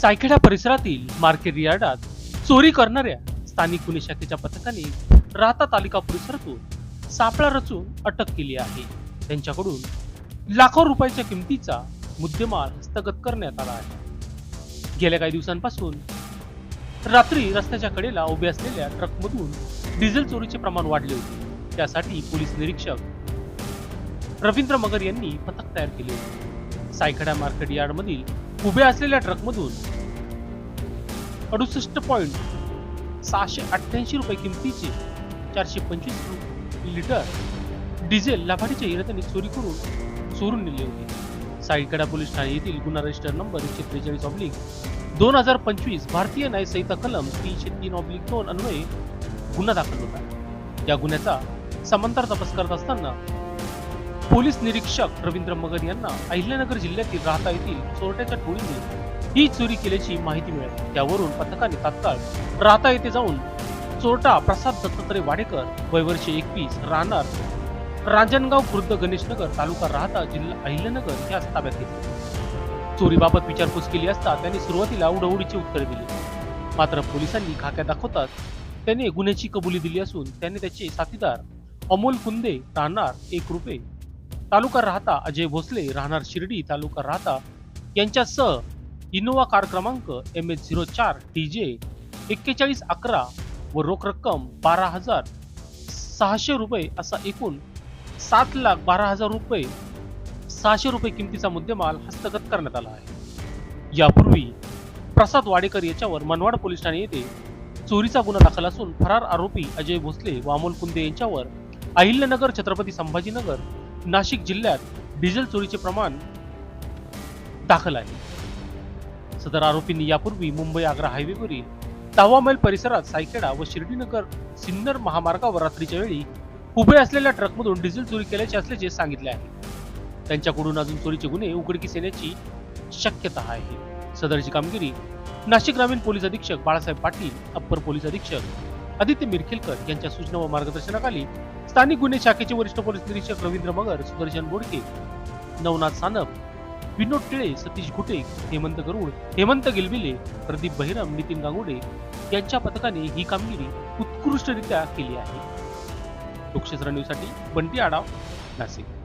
सायखेडा परिसरातील मार्केट यार्डात चोरी करणाऱ्या स्थानिक गुन्हे शाखेच्या पथकाने राहता तालिका परिसरातून सापळा रचून अटक केली आहे. त्यांच्याकडून लाखो रुपयाच्या किमतीचा मुद्देमाल हस्तगत करण्यात आला आहे. गेल्या काही दिवसांपासून रात्री रस्त्याच्या कडेला उभे असलेल्या ट्रकमधून डिझेल चोरीचे प्रमाण वाढले होते. त्यासाठी पोलीस निरीक्षक रवींद्र मगर यांनी पथक तयार केले होते. सायखेडा मार्केट यार्ड मधील उभ्या असलेल्या ट्रकमधून अडुसष्ट पॉईंट सहाशे अठ्ठ्याऐंशी रुपये किमतीचे चारशे पंचवीस लिटर डिझेल लाभार्थीच्या इरात्याने चोरी करून चोरून नेले होते. साईकडा पोलीस ठाणे येथील गुन्हा रजिस्टर नंबर एकशे त्रेचाळीस ऑब्लिक दोन हजार पंचवीस भारतीय न्यायसंहिता कलम तीनशे तीन ऑब्लिक दोन अन्वये गुन्हा दाखल होता. या गुन्ह्याचा समांतर तपास करत असताना पोलीस निरीक्षक रवींद्र मगर यांना अहिल्यानगर जिल्ह्यातील राहता येथील चोरट्याच्या टोळीने ही चोरी केल्याची माहिती मिळाली. त्यावरून पथकाने तात्काळ राहता येथे जाऊन चोरटा प्रसाद दत्तात्रय वाडेकर वयवर्षे एकवीस राहणार रांजणगाव खुर्द गणेशनगर तालुका राहता जिल्हा अहिल्यानगर याच ताब्यात घेतले. चोरीबाबत विचारपूस केली असता त्यांनी सुरुवातीला उडवडीची उत्तर दिली. मात्र पोलिसांनी खाक्या दाखवतात त्याने गुन्ह्याची कबुली दिली असून त्याने त्याचे साथीदार अमोल कुंदे राहणार एक रुपये तालुका राहता अजय भोसले राहणार शिर्डी तालुका राहता. यांच्यासह इनोवा कार क्रमांक एम एच झिरो चार टी जे एक्केचाळीस अकरा व रोख रक्कम बारा हजार सहाशे रुपये असा एकूण सात लाख बारा हजार रुपये सहाशे रुपये किमतीचा मुद्देमाल हस्तगत करण्यात आला आहे. यापूर्वी प्रसाद वाडेकर याच्यावर मनवाड पोलीस ठाणे येथे चोरीचा गुन्हा दाखल असून फरार आरोपी अजय भोसले व अमोल कुंदे यांच्यावर अहिल्यानगर छत्रपती संभाजीनगर नाशिक जिल्ह्यात डिझेल चोरीचे प्रमाण दाखल आहे. सदर आरोपींनी यापूर्वी मुंबई आग्रा हायवेवरील दहावा मैल परिसरात सायखेडा व शिर्डीनगर सिन्नर महामार्गावर रात्रीच्या वेळी उभे असलेल्या ट्रकमधून डिझेल चोरी केल्याचे असल्याचे सांगितले आहे. त्यांच्याकडून अजून चोरीचे गुन्हे उघडकीस येण्याची शक्यता आहे. सदरची कामगिरी नाशिक ग्रामीण पोलीस अधीक्षक बाळासाहेब पाटील अप्पर पोलीस अधीक्षक आदित्य मिरखेलकर यांच्या सूचना व मार्गदर्शनाखाली स्थानिक गुन्हे शाखेचे वरिष्ठ पोलीस निरीक्षक रवींद्र मगर सुदर्शन बोडके नवनाथ सानप विनोद टिळे सतीश घुटे हेमंत गरुड हेमंत गिलबिले प्रदीप बहिरम नितीन गांगुडे यांच्या पथकाने ही कामगिरी उत्कृष्टरित्या केली आहे. लोकशास्त्र न्यूजसाठी बंटी आडाव नाशिक.